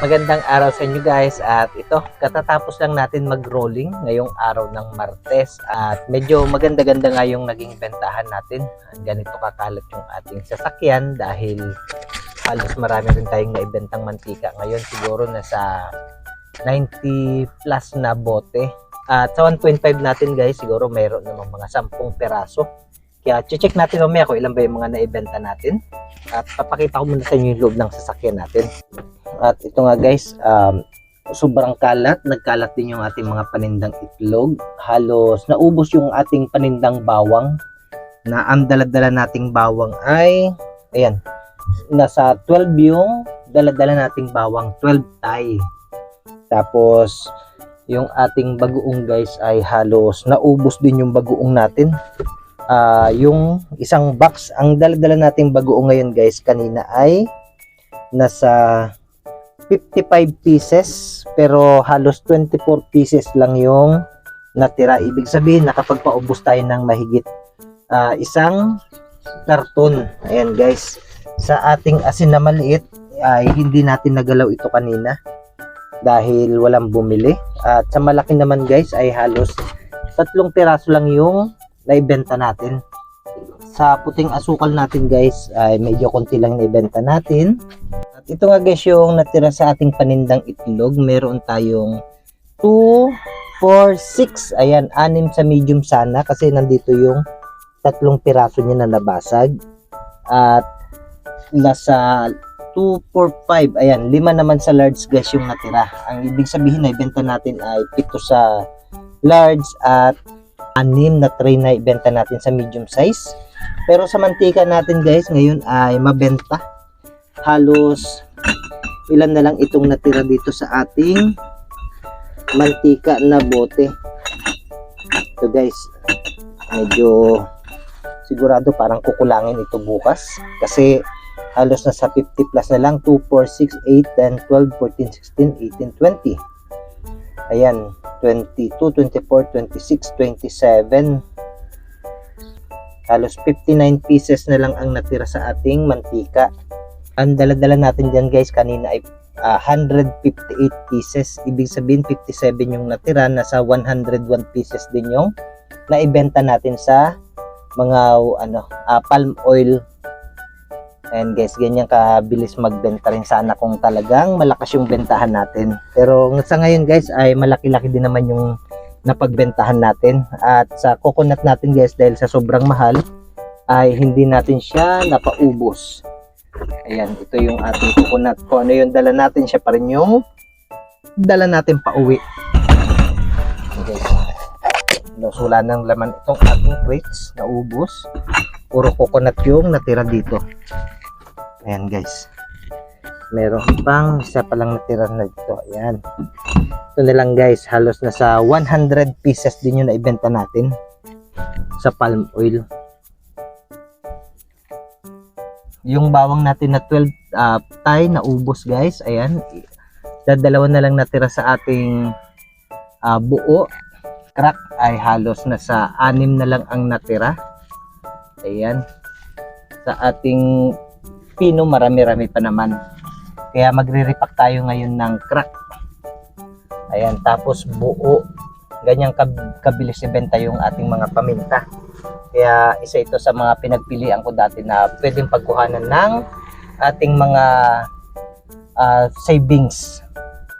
Magandang araw sa inyo guys at ito katatapos lang natin mag-rolling ngayong araw ng Martes at medyo maganda-ganda nga yung naging bentahan natin. Ganito kakalat yung ating sasakyan dahil halos marami rin tayong naibentang mantika. Ngayon siguro nasa 90 plus na bote. At sa 1.5 natin guys siguro mayroon namang mga 10 peraso. Kaya check natin mamaya kung ilan ba yung mga naibenta natin. At papakita ko muna sa inyo yung loob ng sasakyan natin. At ito nga guys, um, sobrang kalat. Nagkalat din yung ating mga panindang itlog. Halos naubos yung ating panindang bawang. Na ang daladala nating bawang ay, ayan, nasa 12 yung daladala nating bawang, 12 tay. Tapos, yung ating bagoong guys ay halos naubos din yung bagoong natin. Ah, yung isang box, ang daladala nating bagoong ngayon guys, kanina ay nasa 55 pieces pero halos 24 pieces lang yung natira. Ibig sabihin nakapagpaubos tayo ng mahigit ah, isang karton. Ayan guys. Sa ating asin na maliit ay hindi natin nagalaw ito kanina dahil walang bumili. At sa malaki naman guys ay halos tatlong piraso lang yung naibenta natin. Sa puting asukal natin guys ay medyo konti lang naibenta natin. At ito nga guys yung natira sa ating panindang itlog. Meron tayong 2, 4, 6. Ayan, anim sa medium sana kasi nandito yung tatlong piraso niya na nabasag. At nasa 2, 4, 5. Ayan, lima naman sa large guys yung natira. Ang ibig sabihin na ibenta natin ay pito sa large at anim na tray na ibenta natin sa medium size. Pero sa mantika natin guys, ngayon ay mabenta. Halos ilan na lang itong natira dito sa ating mantika na bote. Ito guys, medyo sigurado parang kukulangin ito bukas kasi halos nasa 50 plus na lang 2, 4, 6, 8, 10, 12, 14, 16, 18, 20 ayan 22, 24, 26, 27 halos 59 pieces na lang ang natira sa ating mantika ang dala-dala natin dyan guys kanina ay ah, 158 pieces ibig sabihin 57 yung natira nasa 101 pieces din yung naibenta natin sa mga ano ah, palm oil And guys, ganyan kabilis magbenta rin sana kung talagang malakas yung bentahan natin. Pero sa ngayon guys ay malaki-laki din naman yung napagbentahan natin. At sa coconut natin guys dahil sa sobrang mahal ay hindi natin siya napaubos. Ayan, ito yung ating coconut. Kung ano yung dala natin, siya pa rin yung dala natin pa uwi. Okay. Nasula ng laman itong ating crates na ubos. Puro coconut yung natira dito. Ayan guys. Meron pang isa pa lang natira na dito. Ayan. Ito na lang guys. Halos nasa 100 pieces din yung naibenta natin sa palm oil. Yung bawang natin na 12 uh, tay na ubos guys. Ayan. Dadalawa na lang natira sa ating ah, buo. Crack ay halos nasa anim na lang ang natira. Ayan. Sa ating pino, marami-rami pa naman. Kaya magre-repack tayo ngayon ng crack. Ayan, tapos buo. Ganyang kab- kabilis ibenta yung ating mga paminta. Kaya isa ito sa mga pinagpilian ko dati na pwedeng pagkuhanan ng ating mga ah, savings.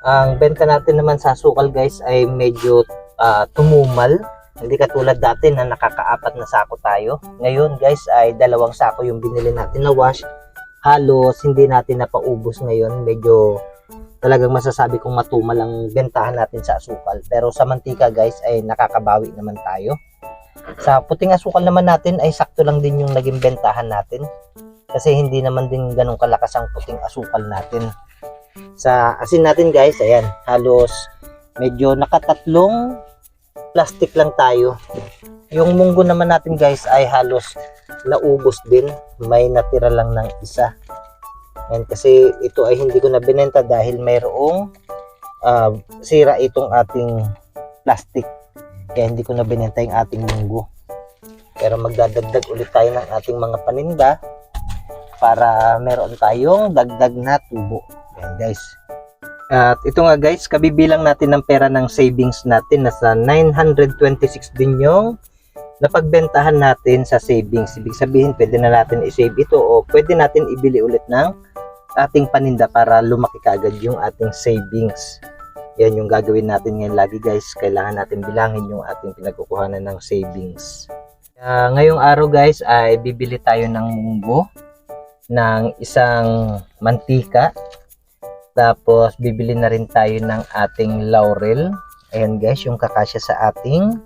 Ang benta natin naman sa sukal guys ay medyo ah, tumumal. Hindi katulad dati na nakakaapat na sako tayo. Ngayon guys ay dalawang sako yung binili natin na wash. Halos hindi natin napaubos ngayon. Medyo talagang masasabi kong matumal ang bentahan natin sa asukal. Pero sa mantika guys ay nakakabawi naman tayo. Sa puting asukal naman natin ay sakto lang din yung naging bentahan natin. Kasi hindi naman din ganun kalakas ang puting asukal natin. Sa asin natin guys, ayan, halos medyo nakatatlong plastic lang tayo. Yung munggo naman natin guys ay halos naubos din. May natira lang ng isa. Yan, kasi ito ay hindi ko na binenta dahil mayroong ah, sira itong ating plastic. Kaya hindi ko na binenta yung ating munggo. Pero magdadagdag ulit tayo ng ating mga paninda para meron tayong dagdag na tubo. Yan guys. At ito nga guys, kabibilang natin ng pera ng savings natin. Nasa 926 din yung napagbentahan natin sa savings. Ibig sabihin, pwede na natin i-save ito o pwede natin ibili ulit ng ating paninda para lumaki kagad yung ating savings. Yan yung gagawin natin ngayon lagi guys. Kailangan natin bilangin yung ating pinagkukuhanan ng savings. Kaya ngayong araw guys ay bibili tayo ng munggo ng isang mantika. Tapos bibili na rin tayo ng ating laurel. Ayan guys, yung kakasya sa ating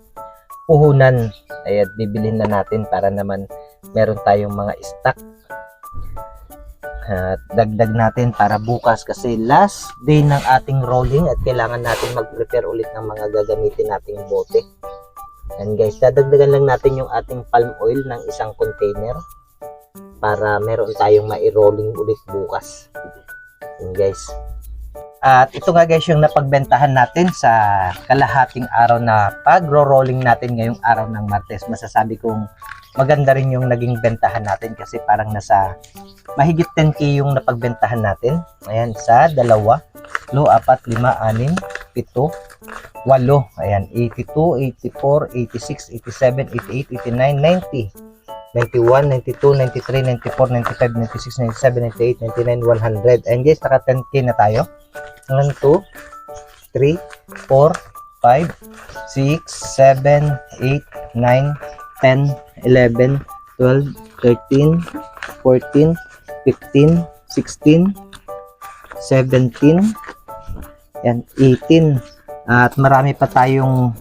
puhunan. Ayan, bibilhin na natin para naman meron tayong mga stock. At dagdag natin para bukas kasi last day ng ating rolling at kailangan natin mag-prepare ulit ng mga gagamitin nating bote. And guys, dadagdagan lang natin yung ating palm oil ng isang container para meron tayong mai-rolling ulit bukas. Yan guys. At ito nga guys yung napagbentahan natin sa kalahating araw na pagro-rolling natin ngayong araw ng Martes. Masasabi kong maganda rin yung naging bentahan natin kasi parang nasa mahigit 10k yung napagbentahan natin. Ayan, sa dalawa, lo, apat, lima, anim, pito, walo. Ayan, 82, 84, 86, 87, 88, 89, 90. 91, 92, 93, 94, 95, 96, 97, 98, 99, 100. And guys, naka 10k na tayo. 1, 2, 3, 4, 5, 6, 7, 8, 9, 10, 11, 12, 13, 14, 15, 16, 17, yan, 18. At marami pa tayong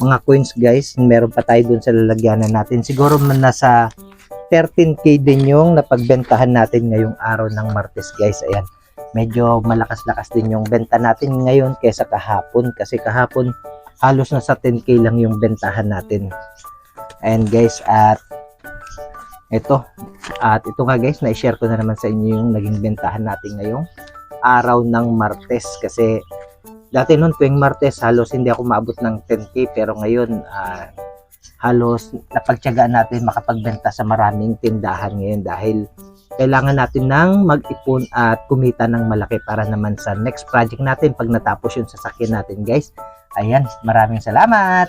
mga coins guys. Meron pa tayo dun sa lalagyanan natin. Siguro man nasa 13k din yung napagbentahan natin ngayong araw ng Martes guys. Ayan. Medyo malakas-lakas din yung benta natin ngayon kaysa kahapon. Kasi kahapon halos nasa 10k lang yung bentahan natin. And guys, at ito, at ito nga guys, na-share ko na naman sa inyo yung naging bentahan natin ngayong araw ng Martes kasi dati noon tuwing Martes halos hindi ako maabot ng 10k pero ngayon ah, halos napagtyagaan natin makapagbenta sa maraming tindahan ngayon dahil kailangan natin ng mag-ipon at kumita ng malaki para naman sa next project natin pag natapos yung sasakyan natin guys. Ayan, maraming salamat!